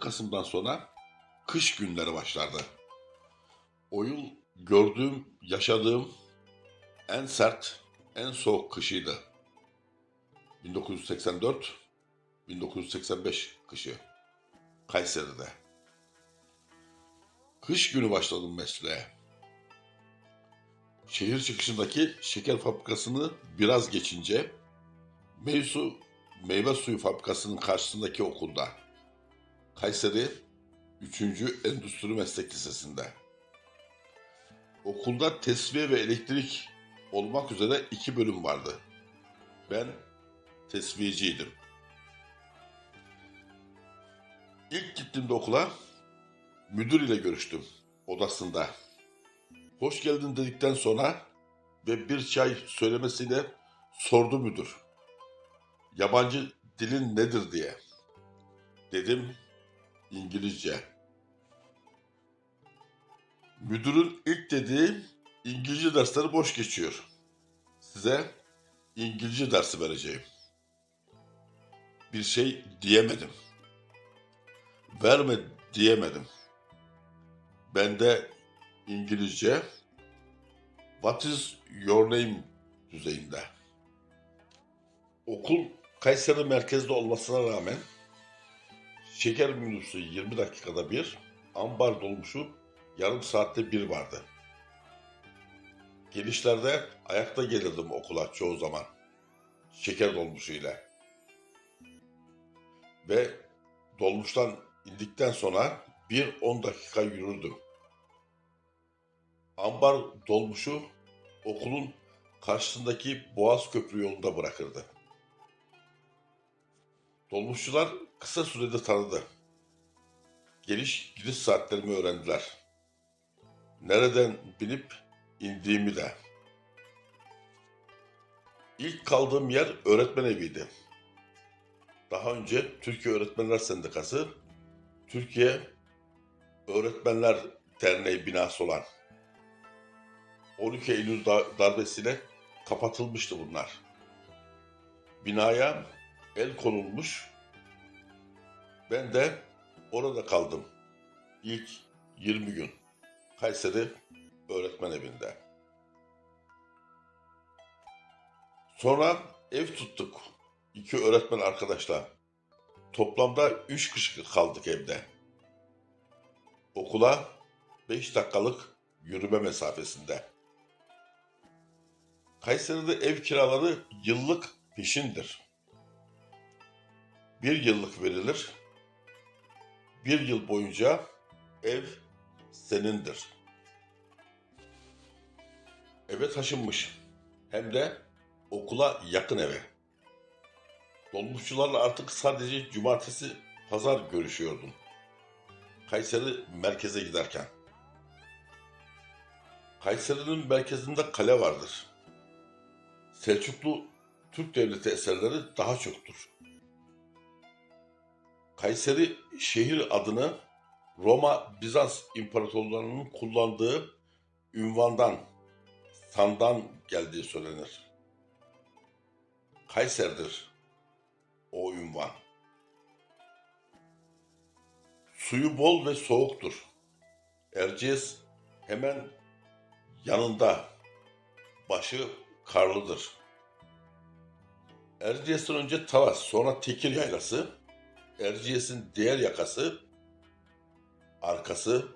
Kasım'dan sonra kış günleri başlardı. O yıl gördüğüm, yaşadığım en sert, en soğuk kışıydı. 1984-1985 kışı. Kayseri'de. Kış günü başladım mesleğe. Şehir çıkışındaki şeker fabrikasını biraz geçince Meysu meyve suyu fabrikasının karşısındaki okulda. Kayseri 3. Endüstri Meslek Lisesi'nde. Okulda tesviye ve elektrik olmak üzere iki bölüm vardı. Ben tesviyeciydim. İlk gittiğimde okula müdür ile görüştüm odasında. Hoş geldin dedikten sonra ve bir çay söylemesiyle sordu müdür. Yabancı dilin nedir diye. Dedim İngilizce. Müdürün ilk dediği İngilizce dersleri boş geçiyor. Size İngilizce dersi vereceğim. Bir şey diyemedim. Verme diyemedim. Ben de İngilizce What is your name düzeyinde. Okul Kayseri merkezde olmasına rağmen şeker minibüsü 20 dakikada bir, ambar dolmuşu yarım saatte bir vardı. Gelişlerde ayakta gelirdim okula çoğu zaman. Şeker dolmuşuyla. Ve dolmuştan indikten sonra bir 10 dakika yürürdüm. Ambar dolmuşu okulun karşısındaki Boğaz Köprü yolunda bırakırdı. Dolmuşçular kısa sürede tanıdı. Geliş gidiş saatlerimi öğrendiler. Nereden binip indiğimi de. İlk kaldığım yer öğretmen eviydi. Daha önce Türkiye Öğretmenler Sendikası, Türkiye Öğretmenler Derneği binası olan 12 Eylül da- darbesiyle kapatılmıştı bunlar. Binaya el konulmuş. Ben de orada kaldım. İlk 20 gün. Kayseri öğretmen evinde. Sonra ev tuttuk. İki öğretmen arkadaşla. Toplamda üç kişi kaldık evde. Okula 5 dakikalık yürüme mesafesinde. Kayseri'de ev kiraları yıllık peşindir. Bir yıllık verilir. Bir yıl boyunca ev senindir. Eve taşınmış. Hem de okula yakın eve. Dolmuşçularla artık sadece cumartesi, pazar görüşüyordum. Kayseri merkeze giderken. Kayseri'nin merkezinde kale vardır. Selçuklu Türk Devleti eserleri daha çoktur. Kayseri şehir adını Roma Bizans İmparatorluğu'nun kullandığı ünvandan, sandan geldiği söylenir. Kayser'dir o ünvan. Suyu bol ve soğuktur. Erciyes hemen yanında. Başı karlıdır. Erciyes'ten önce Talas, sonra Tekir Yaylası, Erciyes'in diğer yakası, arkası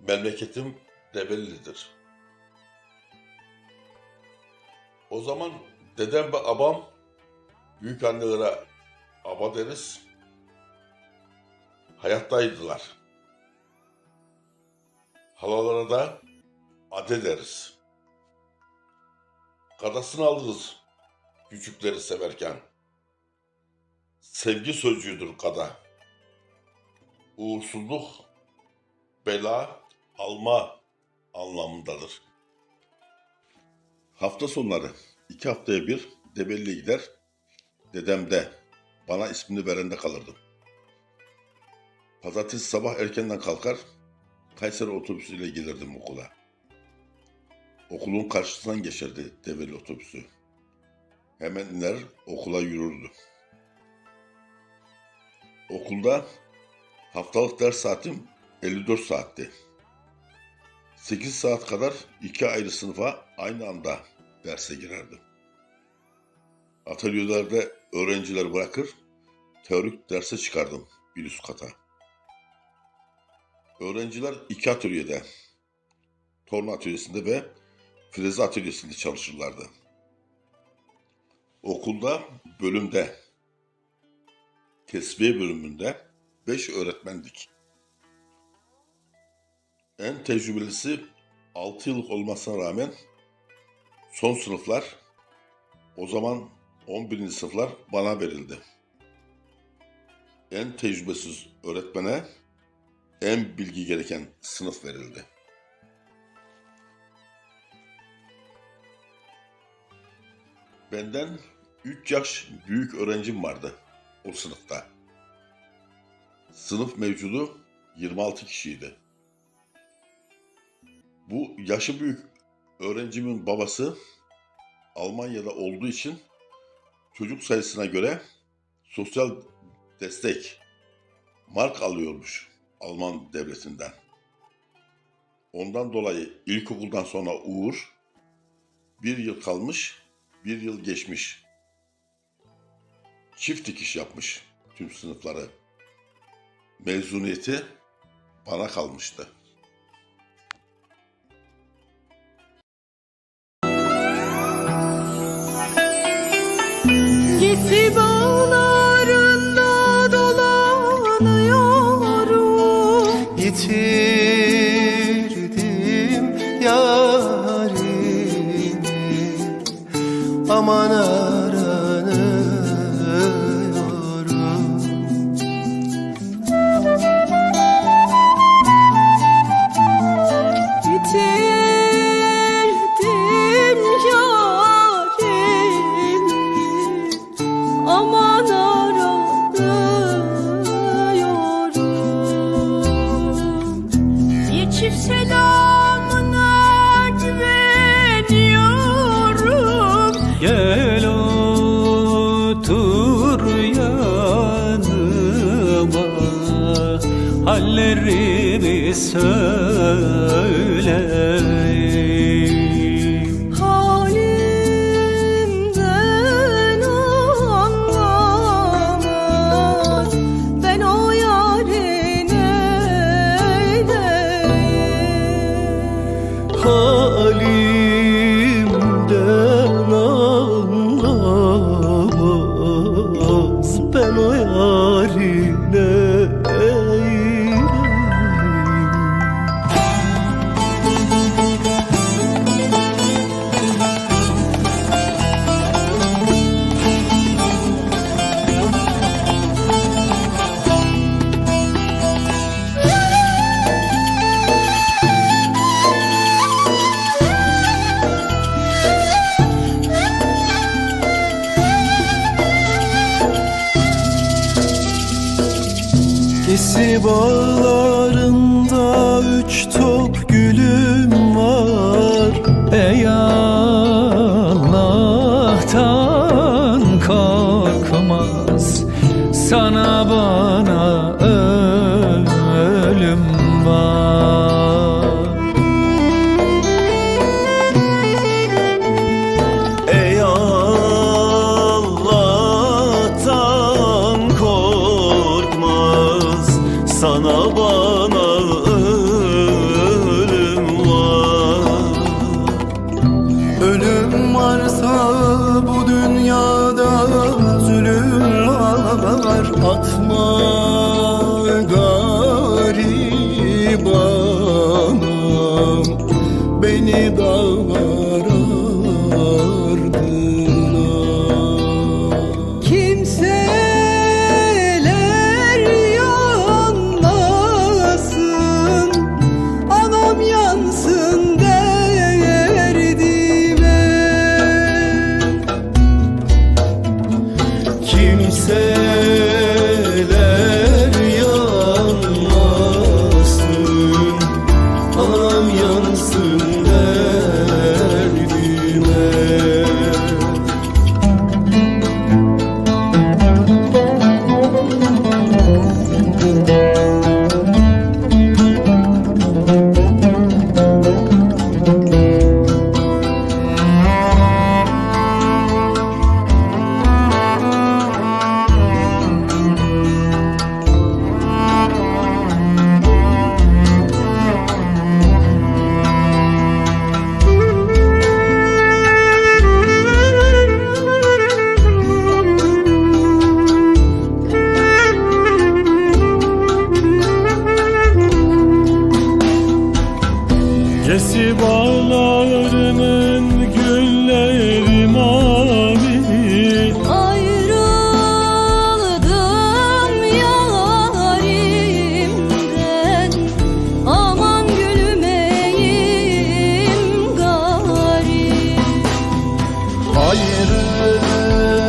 memleketim Rebelli'dir. O zaman dedem ve abam büyük annelere aba deriz. Hayattaydılar. Halalara da ade deriz. Kadasını alırız küçükleri severken. Sevgi sözcüğüdür kada. Uğursuzluk, bela, alma anlamındadır. Hafta sonları iki haftaya bir Debelli'ye gider. Dedem de bana ismini verende kalırdım. Pazartesi sabah erkenden kalkar, Kayseri otobüsüyle gelirdim okula. Okulun karşısından geçerdi Develi otobüsü. Hemen iner okula yürürdü. Okulda Haftalık ders saatim 54 saatti. 8 saat kadar iki ayrı sınıfa aynı anda derse girerdim. Atölyelerde öğrencileri bırakır, teorik derse çıkardım bir üst kata. Öğrenciler iki atölyede, torna atölyesinde ve freze atölyesinde çalışırlardı. Okulda, bölümde, tesviye bölümünde 5 öğretmendik. En tecrübelisi 6 yıllık olmasına rağmen son sınıflar o zaman 11. sınıflar bana verildi. En tecrübesiz öğretmene en bilgi gereken sınıf verildi. Benden 3 yaş büyük öğrencim vardı o sınıfta. Sınıf mevcudu 26 kişiydi. Bu yaşı büyük öğrencimin babası Almanya'da olduğu için çocuk sayısına göre sosyal destek mark alıyormuş Alman devletinden. Ondan dolayı ilkokuldan sonra Uğur bir yıl kalmış, bir yıl geçmiş. Çift dikiş yapmış tüm sınıfları. Mezuniyeti bana kalmıştı. Gezi bağlarında dolanıyorum Yitirdim yarimi Aman aranıyorum Hallerimi söyleyeyim Gesi bağlarında üç top gülüm var. Ey Allah'tan korkmaz. Sana bana ölüm var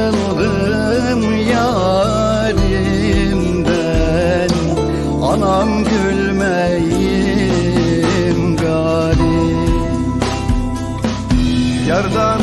Ayrıldım yarimden. Anam gülmeyim garip Yardan